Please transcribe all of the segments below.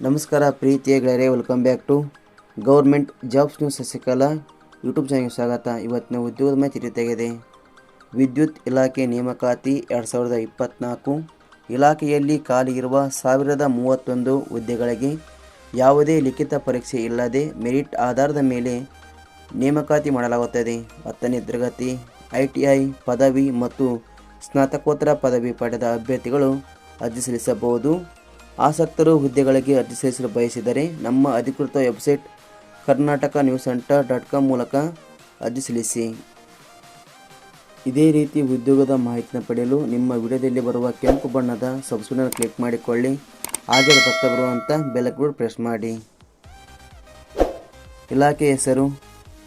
ನಮಸ್ಕಾರ ಪ್ರೀತಿಯ ಗೆಳೆಯರೆ welcome back to government jobs news Sasikala YouTube ಚಾನಲ್ಗೆ ಸ್ವಾಗತ. ಇವತ್ತಿನ ಉದ್ಯೋಗದ ಮಾಹಿತಿ ತೆಗೆದೆ ವಿದ್ಯುತ್ ಇಲಾಖೆ ನೇಮಕಾತಿ ಎರಡು ಸಾವಿರದ ಇಪ್ಪತ್ತ್ನಾಲ್ಕು ಇಲಾಖೆಯಲ್ಲಿ ಖಾಲಿ ಇರುವ ಸಾವಿರದ ಮೂವತ್ತೊಂದು ಹುದ್ದೆಗಳಿಗೆ ಯಾವುದೇ ಲಿಖಿತ ಪರೀಕ್ಷೆ ಇಲ್ಲದೆ ಮೆರಿಟ್ ಆಧಾರದ ಮೇಲೆ ನೇಮಕಾತಿ ಮಾಡಲಾಗುತ್ತದೆ. ಹತ್ತನೇ ತರಗತಿ, ಐ ಟಿ ಐ ಪದವಿ ಮತ್ತು ಸ್ನಾತಕೋತ್ತರ ಪದವಿ ಪಡೆದ ಅಭ್ಯರ್ಥಿಗಳು ಅರ್ಜಿ ಸಲ್ಲಿಸಬಹುದು. ಆಸಕ್ತರು ಹುದ್ದೆಗಳಿಗೆ ಅರ್ಜಿ ಸಲ್ಲಿಸಲು ಬಯಸಿದರೆ ನಮ್ಮ ಅಧಿಕೃತ website Karnataka news centre dot com ಮೂಲಕ ಅರ್ಜಿ ಸಲ್ಲಿಸಿ. ಇದೇ ರೀತಿ ಉದ್ಯೋಗದ ಮಾಹಿತಿನ ಪಡೆಯಲು ನಿಮ್ಮ ವಿಡಿಯೋದಲ್ಲಿ ಬರುವ ಕೆಂಪು ಬಣ್ಣದ ಸಬ್ಸ್ಕ್ರೈಬ್ ಕ್ಲಿಕ್ ಮಾಡಿಕೊಳ್ಳಿ. ಹಾಗೆ ಪಕ್ಕ ಬರುವಂಥ ಬೆಲಕ್ ಪ್ರೆಸ್ ಮಾಡಿ. ಇಲಾಖೆ ಹೆಸರು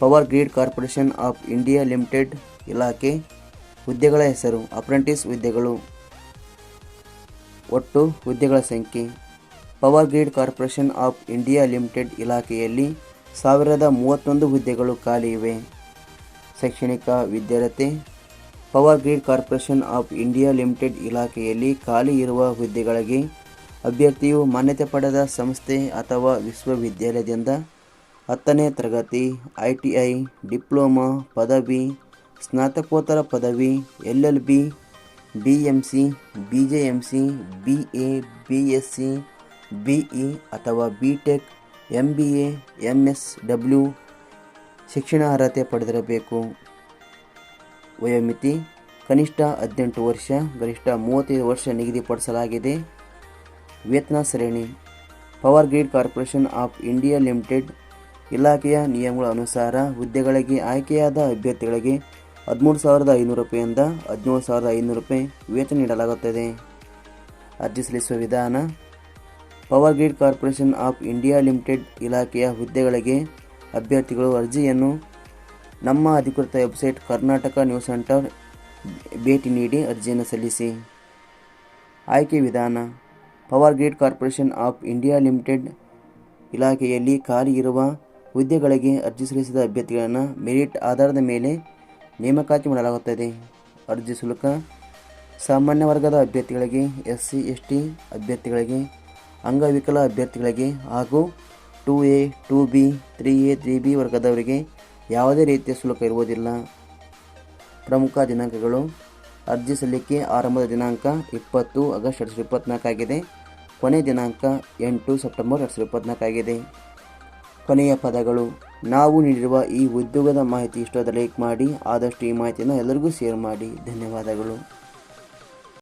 power grid corporation of India limited ಇಲಾಖೆ. ಹುದ್ದೆಗಳ ಹೆಸರು ಅಪ್ರೆಂಟಿಸ್ ಹುದ್ದೆಗಳು. ಒಟ್ಟು ಹುದ್ದೆಗಳ ಸಂಖ್ಯೆ. Power grid corporation of India limited ಇಲಾಖೆಯಲ್ಲಿ ಸಾವಿರದ ಮೂವತ್ತೊಂದು ಹುದ್ದೆಗಳು ಖಾಲಿ ಇವೆ. ಶೈಕ್ಷಣಿಕ ವಿದ್ಯಾರ್ಥಿ power grid corporation of India limited ಇಲಾಖೆಯಲ್ಲಿ ಖಾಲಿ ಇರುವ ಹುದ್ದೆಗಳಿಗೆ ಅಭ್ಯರ್ಥಿಯು ಮಾನ್ಯತೆ ಪಡೆದ ಸಂಸ್ಥೆ ಅಥವಾ ವಿಶ್ವವಿದ್ಯಾಲಯದಿಂದ ಹತ್ತನೇ ತರಗತಿ, ಐ ಟಿ ಐ, ಡಿಪ್ಲೊಮಾ ಪದವಿ, ಸ್ನಾತಕೋತ್ತರ ಪದವಿ, L L B B M C B J M C B A B S C B E ಅಥವಾ B tech M B A M S W ಶಿಕ್ಷಣ ಅರ್ಹತೆ ಪಡೆದಿರಬೇಕು. ವಯೋಮಿತಿ, ಕನಿಷ್ಠ ಹದಿನೆಂಟು ವರ್ಷ, ಗರಿಷ್ಠ ಮೂವತ್ತೈದು ವರ್ಷ ನಿಗದಿಪಡಿಸಲಾಗಿದೆ. ವೇತನ ಶ್ರೇಣಿ, power grid corporation of India limited ಇಲಾಖೆಯ ನಿಯಮಗಳ ಅನುಸಾರ ಹುದ್ದೆಗಳಿಗೆ ಆಯ್ಕೆಯಾದ ಅಭ್ಯರ್ಥಿಗಳಿಗೆ ಹದಿಮೂರು ಸಾವಿರದ ಐನೂರು ರೂಪಾಯಿಂದ ಹದಿನೇಳು ಸಾವಿರದ ಐನೂರು ರೂಪಾಯಿ ವೇತನ ನೀಡಲಾಗುತ್ತದೆ. ಅರ್ಜಿ ಸಲ್ಲಿಸುವ ವಿಧಾನ, power grid corporation of India limited ಇಲಾಖೆಯ ಹುದ್ದೆಗಳಿಗೆ ಅಭ್ಯರ್ಥಿಗಳು ಅರ್ಜಿಯನ್ನು ನಮ್ಮ ಅಧಿಕೃತ ವೆಬ್ಸೈಟ್ ಕರ್ನಾಟಕ ನ್ಯೂಸ್ ಸೆಂಟರ್ ಭೇಟಿ ನೀಡಿ ಅರ್ಜಿಯನ್ನು ಸಲ್ಲಿಸಿ. ಆಯ್ಕೆ ವಿಧಾನ, power grid corporation of India limited ಇಲಾಖೆಯಲ್ಲಿ ಖಾಲಿ ಇರುವ ಹುದ್ದೆಗಳಿಗೆ ಅರ್ಜಿ ಸಲ್ಲಿಸಿದ ಅಭ್ಯರ್ಥಿಗಳನ್ನು ಮೆರಿಟ್ ಆಧಾರದ ಮೇಲೆ ನೇಮಕಾತಿ ಮಾಡಲಾಗುತ್ತದೆ. ಅರ್ಜಿ ಶುಲ್ಕ. ಸಾಮಾನ್ಯ ವರ್ಗದ ಅಭ್ಯರ್ಥಿಗಳಿಗೆ ಎಸ್ ಸಿ ಎಸ್ ಟಿ ಅಭ್ಯರ್ಥಿಗಳಿಗೆ, ಅಂಗವಿಕಲ ಅಭ್ಯರ್ಥಿಗಳಿಗೆ ಹಾಗೂ two A, two B, three A, three B ವರ್ಗದವರಿಗೆ ಯಾವುದೇ ರೀತಿಯ ಶುಲ್ಕ ಇರುವುದಿಲ್ಲ. ಪ್ರಮುಖ ದಿನಾಂಕಗಳು. ಅರ್ಜಿ ಸಲ್ಲಿಕೆ ಆರಂಭದ ದಿನಾಂಕ ಇಪ್ಪತ್ತು ಆಗಸ್ಟ್ ಎರಡು ಸಾವಿರದ ಇಪ್ಪತ್ತ್ನಾಲ್ಕಾಗಿದೆ ಕೊನೆಯ ದಿನಾಂಕ ಎಂಟು ಸೆಪ್ಟೆಂಬರ್ ಎರಡು ಸಾವಿರದ ಇಪ್ಪತ್ತ್ನಾಲ್ಕಾಗಿದೆ ಕೊನೆಯ ಪದಗಳು. ನಾವು ನೀಡಿರುವ ಈ ಉದ್ಯೋಗದ ಮಾಹಿತಿ ಇಷ್ಟವಾದ ಲೈಕ್ ಮಾಡಿ, ಆದಷ್ಟು ಈ ಮಾಹಿತಿಯನ್ನು ಎಲ್ಲರಿಗೂ ಶೇರ್ ಮಾಡಿ. ಧನ್ಯವಾದಗಳು.